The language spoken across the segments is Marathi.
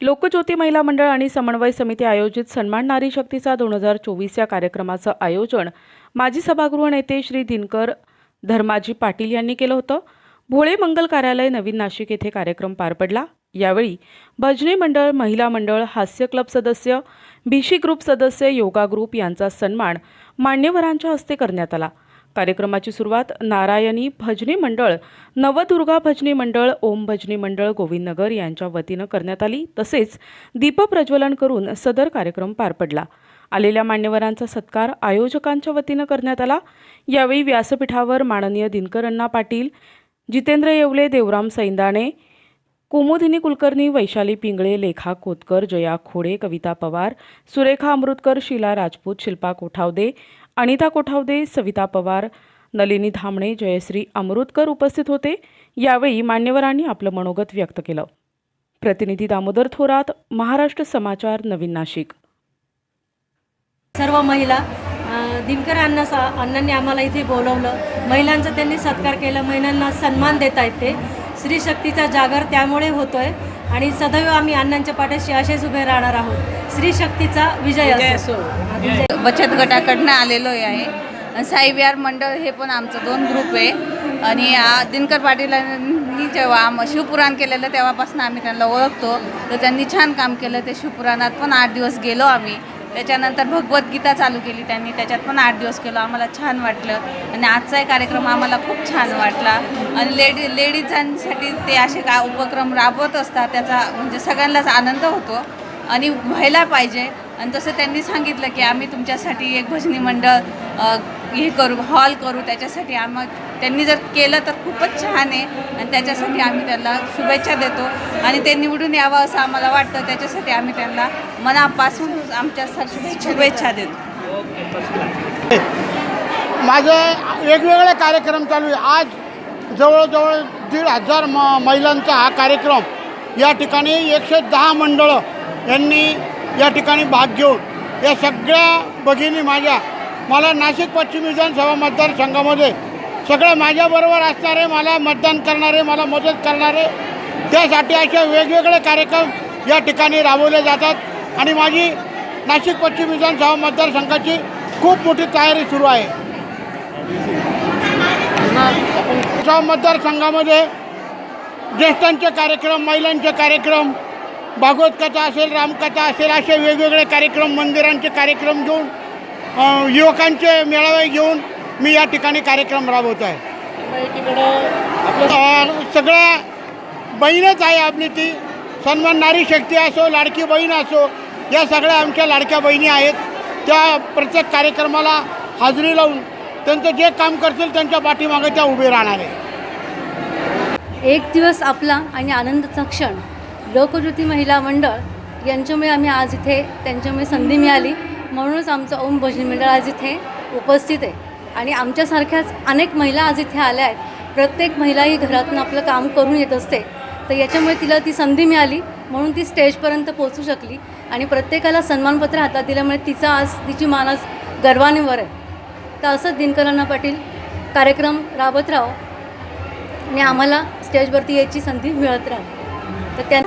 लोकज्योती महिला मंडळ आणि समन्वय समिती आयोजित सन्मान नारी शक्तीचा दोन हजार चोवीस या कार्यक्रमाचं आयोजन माजी सभागृह नेते श्री दिनकर धर्माजी पाटील यांनी केलं होतं. भोळे मंगल कार्यालय नवीन नाशिक येथे कार्यक्रम पार पडला. यावेळी भजनी मंडळ महिला मंडळ हास्य क्लब सदस्य भिशी ग्रुप सदस्य योगा ग्रुप यांचा सन्मान मान्यवरांच्या हस्ते करण्यात आला. कार्यक्रमाची सुरुवात नारायणी भजनी मंडळ नवदुर्गा भजनी मंडळ ओम भजनी मंडळ गोविंदनगर यांच्या वतीनं करण्यात आली. तसेच दीपप्रज्वलन करून सदर कार्यक्रम पार पडला. आलेल्या मान्यवरांचा सत्कार आयोजकांच्या वतीनं करण्यात आला. यावेळी व्यासपीठावर माननीय दिनकर अण्णा पाटील जितेंद्र येवले देवराम सैंदाणे कुमुदिनी कुलकर्णी वैशाली पिंगळे लेखा कोतकर जया खोडे कविता पवार सुरेखा अमृतकर शीला राजपूत शिल्पा कोठावदे अनिता कोठावदे सविता पवार नलिनी धामणे जयश्री अमृतकर उपस्थित होते. यावेळी मान्यवरांनी आपलं मनोगत व्यक्त केलं. प्रतिनिधी दामोदर थोरात महाराष्ट्र समाचार नवीन नाशिक. सर्व महिला दिनकर अण्णा सा अण्णांनी आम्हाला इथे बोलवलं. महिलांचा त्यांनी सत्कार केला महिलांना सन्मान देत आहेत ते. स्त्री शक्तीचा जागर त्यामुळे होतोय. आणि सदैव आम्ही अण्णांच्या पाठीशी असेच उभे राहणार आहोत. स्त्री शक्तीचा विजय असो. बचत गटाकडनं आलेलो आहे. साईविहार मंडळ हे पण आमचं दोन ग्रुप आहे. आणि आ, दिनकर पाटीलांनी जेव्हा आम शिवपुराण केलेलं तेव्हापासून आम्ही त्यांना ओळखतो. तर त्यांनी छान काम केलं. ते शिवपुराणात पण आठ दिवस गेलो आम्ही. त्याच्यानंतर भगवद्गीता चालू केली त्यांनी. त्याच्यात पण आठ दिवस केलो. आम्हाला छान वाटलं. आणि आजचाही कार्यक्रम आम्हाला खूप छान वाटला. आणि लेडी लेडीजांसाठी ते असे का उपक्रम राबवत असतात. त्याचा म्हणजे सगळ्यांनाच आनंद होतो. आणि व्हायला पाहिजे. आणि तसं त्यांनी सांगितलं की आम्ही तुमच्यासाठी एक भजनी मंडळ हे करू हॉल करू त्याच्यासाठी आम्हा त्यांनी जर केलं तर खूपच छान आहे. आणि त्याच्यासाठी आम्ही त्यांना शुभेच्छा देतो. आणि ते निवडून यावं असं आम्हाला वाटतं. त्याच्यासाठी आम्ही त्यांना मनापासून आमच्या शुभेच्छा देतो. माझे वेगवेगळे कार्यक्रम चालू आहे. आज जवळजवळ दीड हजार म महिलांचा हा कार्यक्रम या ठिकाणी एकशे दहा मंडळं यांनी या ठिकाणी भाग घेऊन या सगळ्या भगिनी माझ्या मला नाशिक पश्चिम विधानसभा मतदारसंघामध्ये सगळे माझ्याबरोबर असणारे मला मतदान करणारे मला मदत करणारे त्यासाठी असे वेगवेगळे कार्यक्रम या ठिकाणी राबवले जातात. आणि माझी नाशिक पश्चिम विधानसभा मतदारसंघाची खूप मोठी तयारी सुरू आहे. या मतदारसंघामध्ये ज्येष्ठांचे कार्यक्रम महिलांचे कार्यक्रम भागवत कथा असेल रामकथा असेल असे वेगवेगळे कार्यक्रम मंदिरांचे कार्यक्रम घेऊन युवकांचे मेळावे घेऊन मी या ठिकाणी कार्यक्रम राबवत आहे. सगळ्या बहीणच आहे आपली ती. सन्मान नारी शक्ती असो लाडकी बहीण असो या सगळ्या आमच्या लाडक्या बहिणी आहेत. त्या प्रत्येक कार्यक्रमाला हाजरी लावून त्यांचं जे काम करतील त्यांच्या पाठीमागे त्या उभे राहणार आहे. एक दिवस आपला आणि आनंदाचा क्षण. लोकज्योती महिला मंडळ यांच्यामुळे आम्ही आज इथे त्यांच्यामुळे संधी मिळाली. म्हणूनच आमचं ओम भजनी मंडळ आज इथे उपस्थित आहे. आणि आमच्यासारख्याच अनेक महिला आज इथे आल्या आहेत. प्रत्येक महिला ही घरातून आपलं काम करून येत असते. तर याच्यामुळे तिला ती संधी मिळाली म्हणून ती स्टेजपर्यंत पोहोचू शकली. आणि प्रत्येकाला सन्मानपत्र हातात दिल्यामुळे तिचा आज तिची मान आज गर्वाने वर आहे. तर असंच दिनकरांना पाटील कार्यक्रम राबत राहो. आणि आम्हाला स्टेजवरती यायची संधी मिळत राहा. तर त्या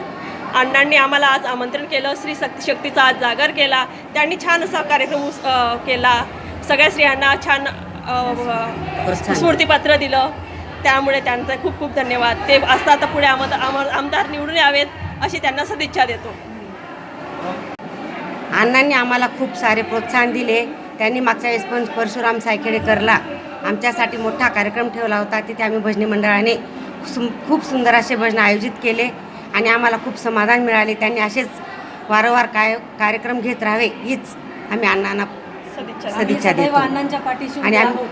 अण्णांनी आम्हाला आज आमंत्रण केलं स्त्री शक्ती शक्तीचा आज जागर केला. त्यांनी छान असा कार्यक्रम केला. सगळ्या स्त्रियांना छान स्मृतीपत्र दिलं. त्यामुळे त्यांचे खूप खूप धन्यवाद. ते असता तर पुढे आम आम- आमदार निवडून यावेत अशी त्यांना सदिच्छा देतो. अण्णांनी आम्हाला खूप सारे प्रोत्साहन दिले. त्यांनी मागच्या वेळेस पण परशुराम सायखेडेकरला आमच्यासाठी मोठा कार्यक्रम ठेवला होता. तिथे आम्ही भजनी मंडळाने खूप सुंदर असे भजन आयोजित केले. आणि आम्हाला खूप समाधान मिळाले. त्यांनी असेच वारंवार काय कार्यक्रम घेत राहावे हीच आम्ही अण्णांना सदिच्छा. देतो. आणि आम्ही